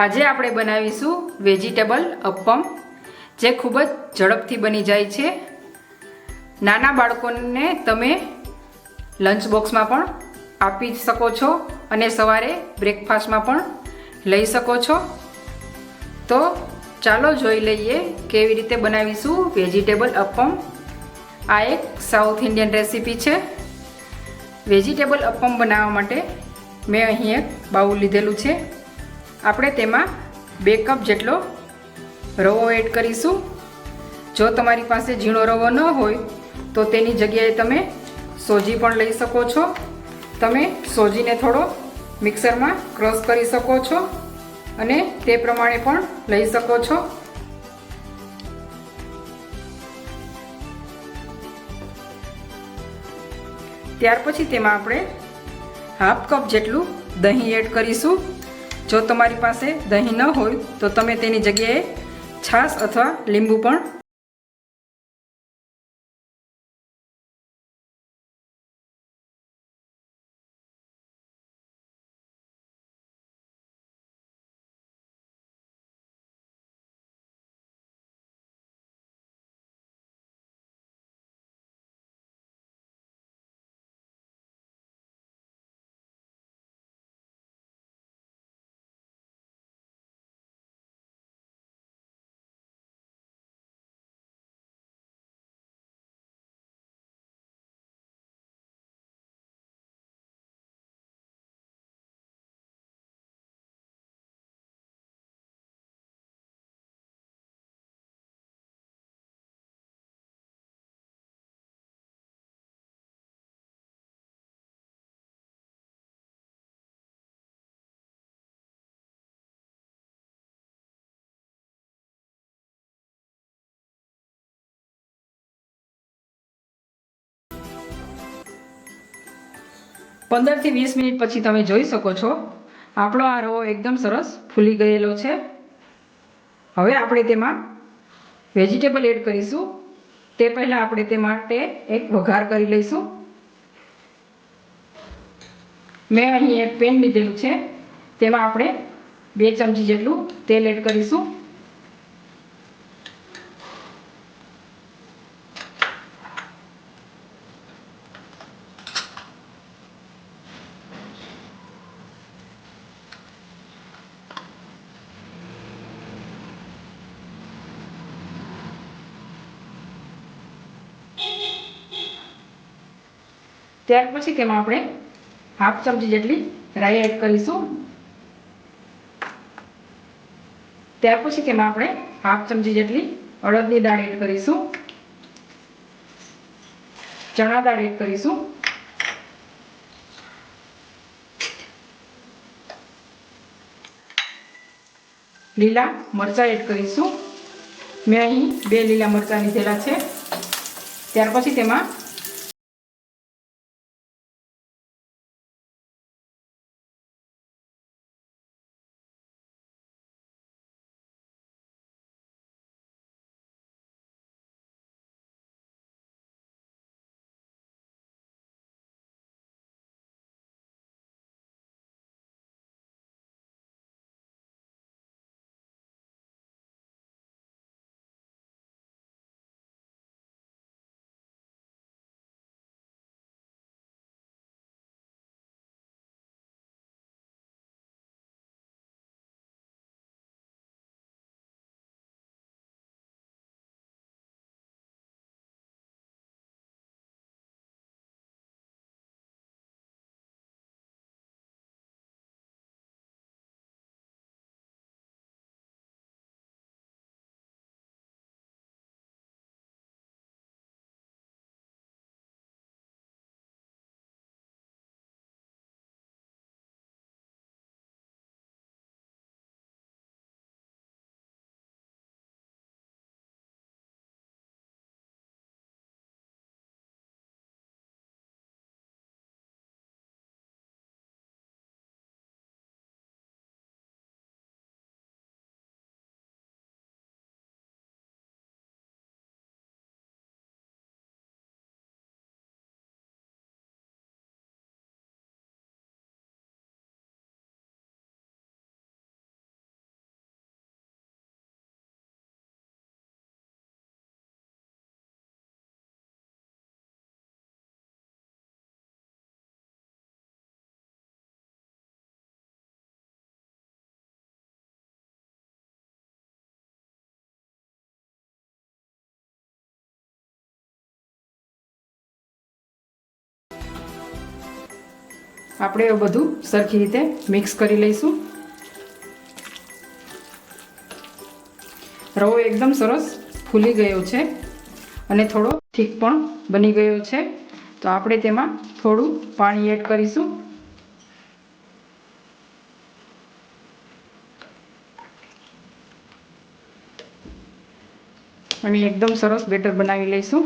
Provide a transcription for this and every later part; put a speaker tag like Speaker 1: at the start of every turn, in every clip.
Speaker 1: આજે આપણે બનાવીશું વેજીટેબલ અપ્પમ, જે ખૂબ જ ઝડપથી બની જાય છે. નાના બાળકોને તમે લંચ બોક્સમાં પણ આપી શકો છો અને સવારે બ્રેકફાસ્ટમાં પણ લઈ શકો છો. તો ચાલો જોઈ લઈએ કેવી રીતે બનાવીશું વેજીટેબલ અપ્પમ. આ એક સાઉથ ઇન્ડિયન રેસીપી છે. વેજીટેબલ અપ્પમ બનાવવા માટે મેં અહીં એક બાઉલ લીધેલું છે. આપણે તેમાં બે કપ જેટલો રવો એડ કરીશું. જો તમારી પાસે ઝીણો રવો ન હોય, તો તેની જગ્યાએ તમે સોજી પણ લઈ શકો છો. તમે સોજીને થોડો મિક્સરમાં ક્રશ કરી શકો છો અને તે પ્રમાણે પણ લઈ શકો છો. ત્યાર પછી તેમાં આપણે હાફ કપ જેટલું દહીં એડ કરીશું. જો તમારી પાસે દહીં ન હોય તો તમે તેની જગ્યાએ છાશ અથવા લીંબુ પણ પંદરથી વીસ મિનિટ પછી તમે જોઈ શકો છો. આપણો આ રવો એકદમ સરસ ફૂલી ગયેલો છે. હવે આપણે તેમાં વેજીટેબલ એડ કરીશું. તે પહેલાં આપણે તે માટે એક વઘાર કરી લઈશું. મેં અહીં એક પેન લીધેલું છે. તેમાં આપણે બે ચમચી જેટલું તેલ એડ કરીશું. ત્યાર પછી તેમાં આપણે હાફ ચમચી જેટલી રાઈ એડ કરીશું. ત્યાર પછી તેમાં આપણે હાફ ચમચી જેટલી અડદની દાળ એડ કરીશું. ચણા દાળ એડ કરીશું. લીલા મરચાં એડ કરીશું. મેં અહીં બે લીલા મરચાં લીધેલા છે. ત્યાર પછી તેમાં આપણે એ બધું સરખી રીતે મિક્સ કરી લઈશું. રવો એકદમ સરસ ફૂલી ગયો છે અને થોડો થીક પણ બની ગયો છે. તો આપણે તેમાં થોડું પાણી એડ કરીશું. અને એકદમ સરસ બેટર બનાવી લઈશું.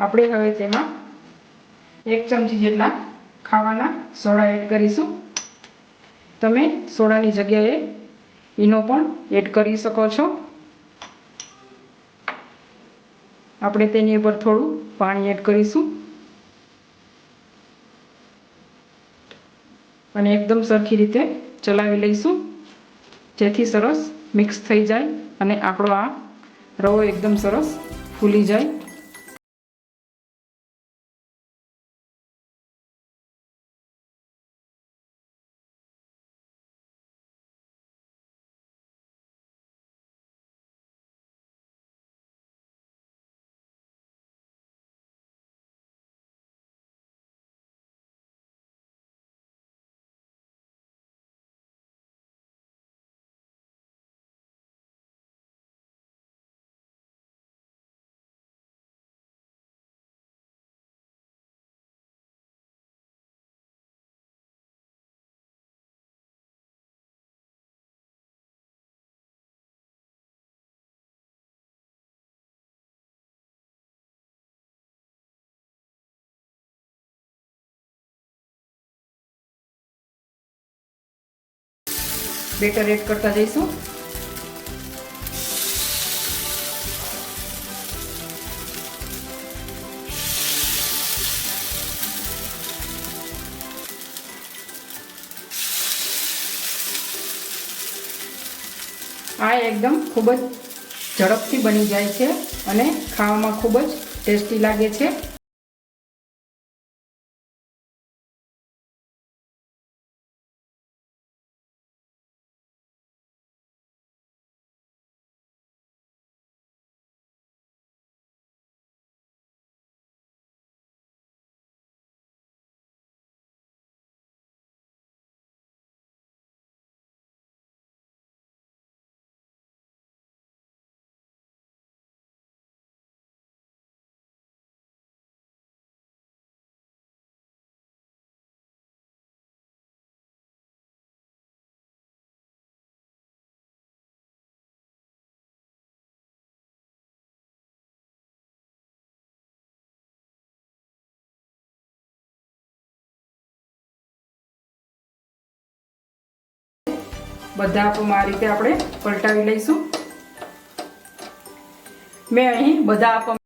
Speaker 1: આપણે હવે તેમાં એક ચમચી જેટલા ખાવાના સોડા એડ કરીશું. તમે સોડાની જગ્યાએ ઈનો પણ એડ કરી શકો છો. આપણે તેની ઉપર થોડું પાણી એડ કરીશું. અને એકદમ સરખી રીતે ચલાવી લઈશું. જેથી સરસ મિક્સ થઈ જાય અને આપણો આ રવો એકદમ સરસ ફૂલી જાય. બેટર એડ કરતા જઈશું. આ એકદમ ખૂબ જ ઝડપથી બની જાય છે અને ખાવામાં ખૂબ જ ટેસ્ટી લાગે છે. બધા આપોમાં આ રીતે આપણે પલટાવી લઈશું. મેં અહીં બધા આપમ